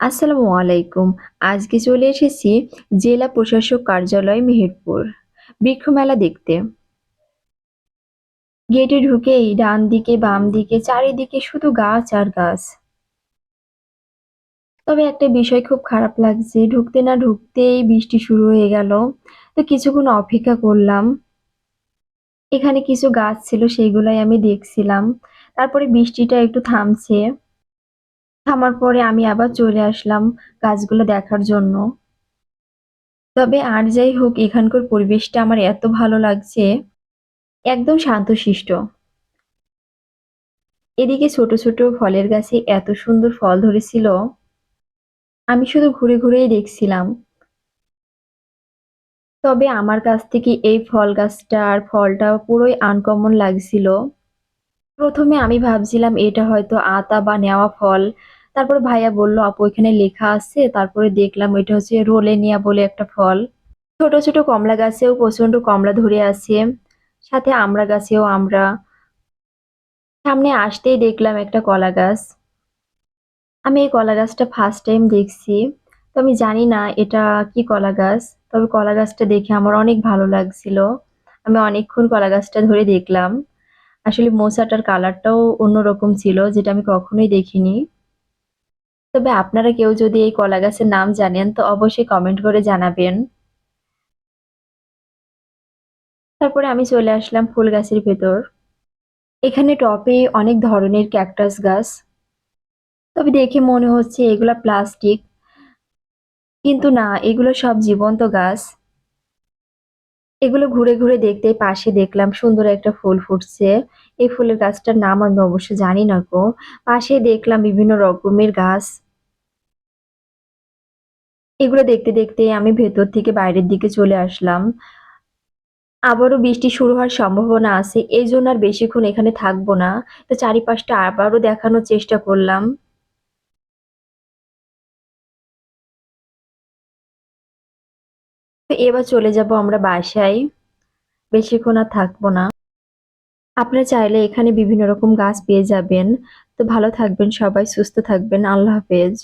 আসসালামু আলাইকুম। আজকে চলে এসেছি জেলা প্রশাসক কার্যালয় মেহেরপুর। বৃক্ষমেলা দেখতে। গেটে ঢুকেই ডান দিকে, বাম দিকে, চারিদিকে শুধু গাছ আর গাছ। তবে একটা বিষয় খুব খারাপ লাগছে, ঢুকতে না ঢুকতেই বৃষ্টি শুরু হয়ে গেল। তো কিছুক্ষণ অপেক্ষা করলাম। এখানে কিছু গাছ ছিল সেইগুলাই আমি দেখছিলাম। তারপরে বৃষ্টিটা একটু থামছে। থামার পরে আমি আবার চলে আসলাম গাছগুলো দেখার জন্য। তবে আর যাই হোক, এখানকার পরিবেশটা আমার এত ভালো লাগছে। একদম শান্তশিষ্ট। এদিকে ছোট ছোট ফলের গাছে এত সুন্দর ফল ধরেছিল। আমি শুধু ঘুরে ঘুরেই দেখছিলাম। তবে আমার কাছ থেকে এই ফল গাছটা আর ফলটা পুরোই আনকমন লাগছিল। প্রথমে আমি ভাবছিলাম এটা হয়তো আতা বা নেওয়া ফল। তারপরে ভাইয়া বলল, আপু, এখানে লেখা আছে। তারপরে দেখলাম এটা হচ্ছে রোলেনিয়া বলে একটা ফল। ছোট ছোট কমলা গাছেও প্রচণ্ড কমলা ধরে আছে। সাথে আমড়া গাছেও আমরা। সামনে আসতেই দেখলাম একটা কলা গাছ। আমি এই কলা গাছটা ফার্স্ট টাইম দেখছি। তো আমি জানি না এটা কি কলা গাছ। তবে কলা গাছটা দেখে আমার অনেক ভালো লাগছিল। আমি অনেকক্ষণ কলা গাছটা ধরে দেখলাম। আসলে মোচাটার কালারটাও অন্যরকম ছিল, যেটা আমি কখনোই দেখিনি। তবে আপনারা কেউ যদি এই কলা গাছের নাম জানেন, তো অবশ্যই কমেন্ট করে জানাবেন। তারপরে আমি চলে আসলাম ফুল গাছের ভেতর। এখানে টপে অনেক ধরনের ক্যাকটাস গাছ। তবে দেখে মনে হচ্ছে এগুলা প্লাস্টিক। কিন্তু না, এগুলো সব জীবন্ত গাছ। এগুলো ঘুরে ঘুরে দেখতে পাশে দেখলাম সুন্দর একটা ফুল ফুটছে। এই ফুলের গাছটার নাম আমি অবশ্য জানি না গো। পাশে দেখলাম বিভিন্ন রকমের গাছ। এগুলো দেখতে দেখতে আমি ভেতর থেকে বাইরের দিকে চলে আসলাম। আবারও বৃষ্টি শুরু হওয়ার সম্ভাবনা আছে, এই জন্য আর বেশিক্ষণ এখানে থাকব না। তো চারিপাশটা আবারও দেখানোর চেষ্টা করলাম। তো এবার চলে যাব আমরা বাসায়। বেশিক্ষণ আর থাকব না। আপনারা চাইলে এখানে বিভিন্ন রকম গাছ পেয়ে যাবেন। তো ভালো থাকবেন সবাই, সুস্থ থাকবেন। আল্লাহ হাফেজ।